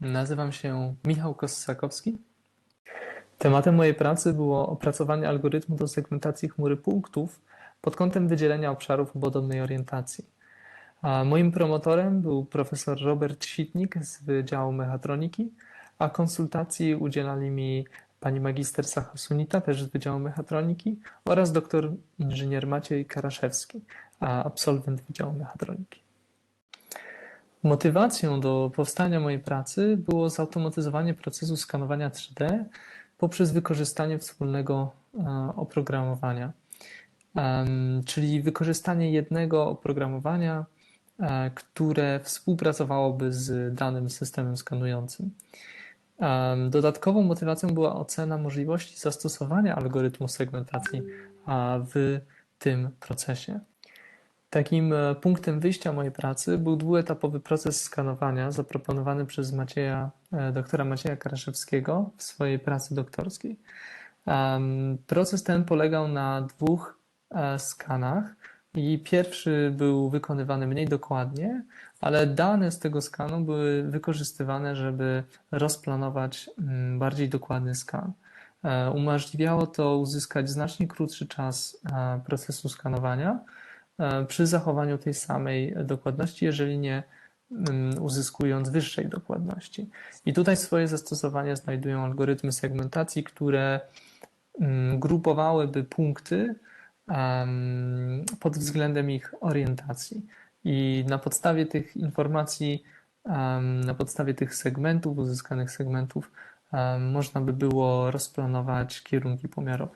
Nazywam się Michał Kossakowski. Tematem mojej pracy było opracowanie algorytmu do segmentacji chmury punktów pod kątem wydzielenia obszarów o podobnej orientacji. A moim promotorem był profesor Robert Sitnik z Wydziału Mechatroniki, a konsultacji udzielali mi pani magister Sacha też z Wydziału Mechatroniki oraz doktor inżynier Maciej Karaszewski, absolwent Wydziału Mechatroniki. Motywacją do powstania mojej pracy było zautomatyzowanie procesu skanowania 3D poprzez wykorzystanie wspólnego e, oprogramowania, czyli wykorzystanie jednego oprogramowania, e, które współpracowałoby z danym systemem skanującym. Dodatkową motywacją była ocena możliwości zastosowania algorytmu segmentacji w tym procesie. Takim e, punktem wyjścia mojej pracy był dwuetapowy proces skanowania zaproponowany przez Macieja, e, doktora Macieja Karaszewskiego w swojej pracy doktorskiej. Proces ten polegał na dwóch e, skanach i pierwszy był wykonywany mniej dokładnie, ale dane z tego skanu były wykorzystywane, żeby rozplanować mm, bardziej dokładny skan. Umożliwiało to uzyskać znacznie krótszy czas procesu skanowania przy zachowaniu tej samej dokładności, jeżeli nie mm, uzyskując wyższej dokładności. I tutaj swoje zastosowanie znajdują algorytmy segmentacji, które mm, grupowałyby punkty pod względem ich orientacji. I na podstawie tych informacji, na podstawie tych segmentów, uzyskanych segmentów, można by było rozplanować kierunki pomiarowe.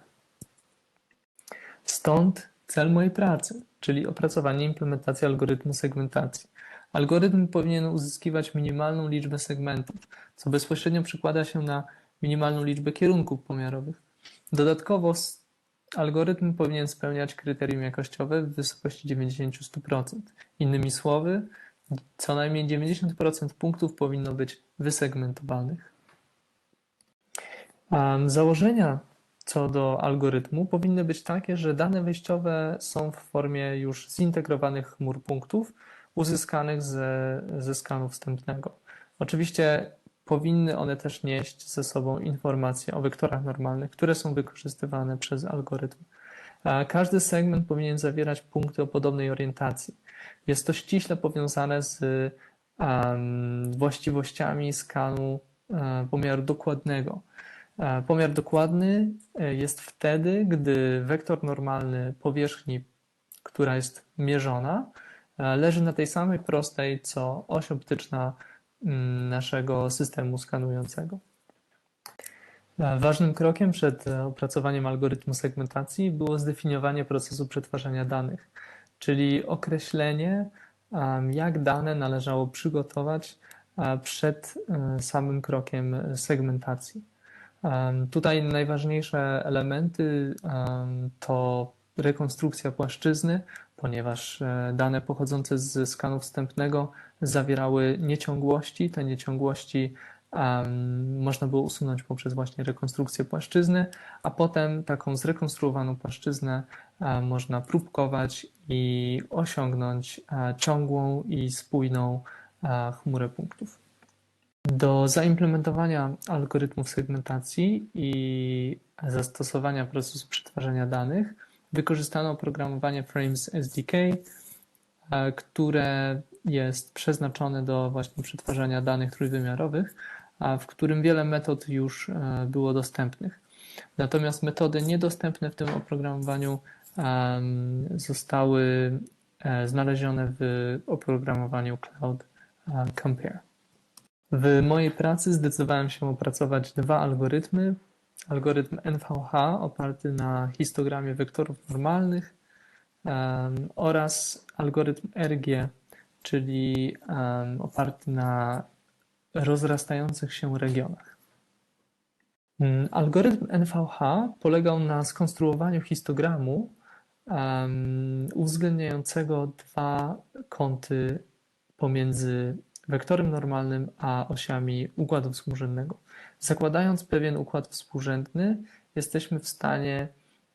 Stąd cel mojej pracy, czyli opracowanie implementacji algorytmu segmentacji. Algorytm powinien uzyskiwać minimalną liczbę segmentów, co bezpośrednio przekłada się na minimalną liczbę kierunków pomiarowych. Dodatkowo algorytm powinien spełniać kryterium jakościowe w wysokości 90-100%. Innymi słowy, co najmniej 90% punktów powinno być wysegmentowanych. Założenia co do algorytmu powinny być takie, że dane wejściowe są w formie już zintegrowanych chmur punktów uzyskanych ze, ze skanu wstępnego. Oczywiście powinny one też nieść ze sobą informacje o wektorach normalnych, które są wykorzystywane przez algorytm. Każdy segment powinien zawierać punkty o podobnej orientacji. Jest to ściśle powiązane z właściwościami skanu e, pomiaru dokładnego. Pomiar dokładny e, jest wtedy, gdy wektor normalny powierzchni, która jest mierzona, e, leży na tej samej prostej, co oś optyczna mm, naszego systemu skanującego. E, Ważnym krokiem przed opracowaniem algorytmu segmentacji było zdefiniowanie procesu przetwarzania danych, czyli określenie, jak dane należało przygotować przed samym krokiem segmentacji. Tutaj najważniejsze elementy em, to rekonstrukcja płaszczyzny, ponieważ e, dane pochodzące z skanu wstępnego zawierały nieciągłości. Te nieciągłości można było usunąć poprzez właśnie rekonstrukcję płaszczyzny, a potem taką zrekonstruowaną płaszczyznę e, można próbkować i osiągnąć e, ciągłą i spójną chmurę punktów. Do zaimplementowania algorytmów segmentacji i zastosowania procesu przetwarzania danych wykorzystano oprogramowanie Frames SDK, e, które jest przeznaczone do właśnie przetwarzania danych trójwymiarowych, w którym wiele metod już e, było dostępnych. Natomiast metody niedostępne w tym oprogramowaniu zostały e, znalezione w oprogramowaniu Cloud Compare. W mojej pracy zdecydowałem się opracować dwa algorytmy. Algorytm NVH oparty na histogramie wektorów normalnych em, oraz algorytm RG, czyli em, oparty na rozrastających się regionach. Mm, Algorytm NVH polegał na skonstruowaniu histogramu em, uwzględniającego dwa kąty pomiędzy wektorem normalnym a osiami układu współrzędnego. Zakładając pewien układ współrzędny, jesteśmy w stanie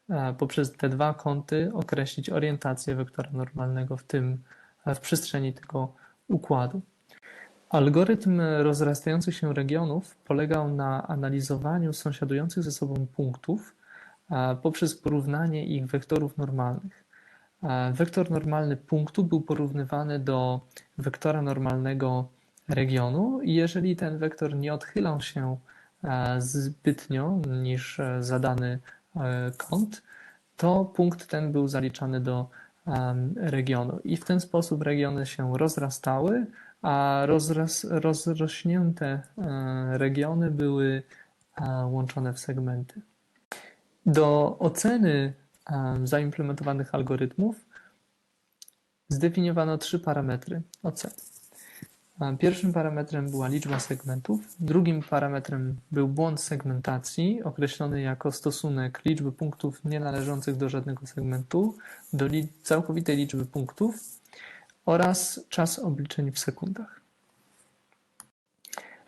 e, poprzez te dwa kąty określić orientację wektora normalnego w tym, w przestrzeni tego układu. Algorytm rozrastających się regionów polegał na analizowaniu sąsiadujących ze sobą punktów e, poprzez porównanie ich wektorów normalnych. E, Wektor normalny punktu był porównywany do wektora normalnego regionu i jeżeli ten wektor nie odchylał się e, zbytnio niż e, zadany kąt, to punkt ten był zaliczany do regionu. I w ten sposób regiony się rozrastały, a rozrośnięte regiony były łączone w segmenty. Do oceny zaimplementowanych algorytmów zdefiniowano trzy parametry. E, Pierwszym parametrem była liczba segmentów, drugim parametrem był błąd segmentacji, określony jako stosunek liczby punktów nienależących do żadnego segmentu do całkowitej liczby punktów oraz czas obliczeń w sekundach.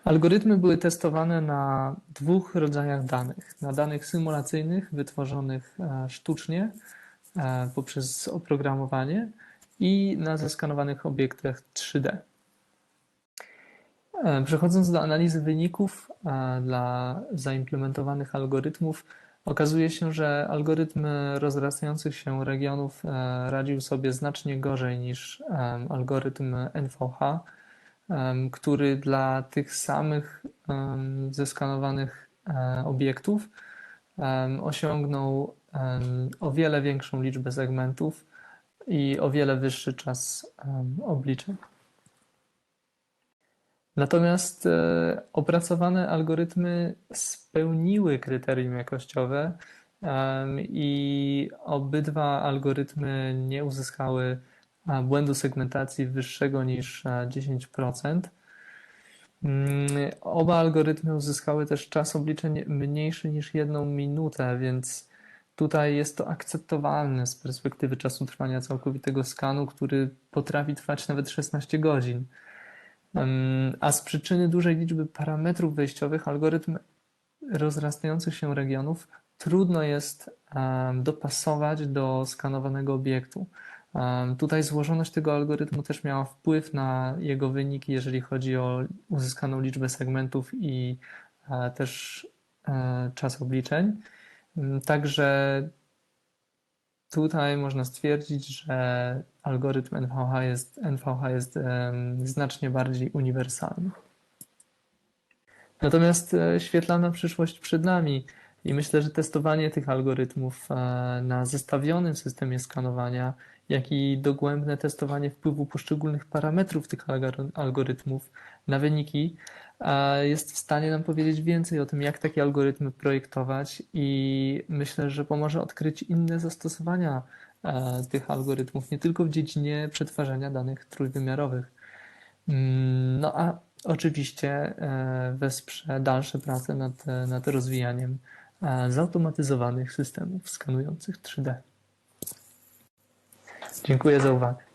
Algorytmy były testowane na dwóch rodzajach danych. Na danych symulacyjnych wytworzonych e, sztucznie e, poprzez oprogramowanie i na zeskanowanych obiektach 3D. E, Przechodząc do analizy wyników dla zaimplementowanych algorytmów, okazuje się, że algorytm rozrastających się regionów radził sobie znacznie gorzej niż algorytm NVH, który dla tych samych zeskanowanych e, obiektów osiągnął o wiele większą liczbę segmentów i o wiele wyższy czas obliczeń. Natomiast e, opracowane algorytmy spełniły kryterium jakościowe i obydwa algorytmy nie uzyskały błędu segmentacji wyższego niż e, 10%. Mm, Oba algorytmy uzyskały też czas obliczeń mniejszy niż jedną minutę, więc tutaj jest to akceptowalne z perspektywy czasu trwania całkowitego skanu, który potrafi trwać nawet 16 godzin. A z przyczyny dużej liczby parametrów wejściowych algorytm rozrastających się regionów trudno jest dopasować do skanowanego obiektu. Tutaj złożoność tego algorytmu też miała wpływ na jego wyniki, jeżeli chodzi o uzyskaną liczbę segmentów i e, też e, czas obliczeń. Em, Także Tutaj można stwierdzić, że algorytm NVH jest, NVH jest znacznie bardziej uniwersalny. Natomiast e, świetlana przyszłość przed nami i myślę, że testowanie tych algorytmów na zestawionym systemie skanowania, jak i dogłębne testowanie wpływu poszczególnych parametrów tych algor- algorytmów na wyniki jest w stanie nam powiedzieć więcej o tym, jak takie algorytmy projektować i myślę, że pomoże odkryć inne zastosowania e, tych algorytmów, nie tylko w dziedzinie przetwarzania danych trójwymiarowych. Mm, No a oczywiście e, wesprze dalsze prace nad, nad rozwijaniem e, zautomatyzowanych systemów skanujących 3D. Dziękuję za uwagę.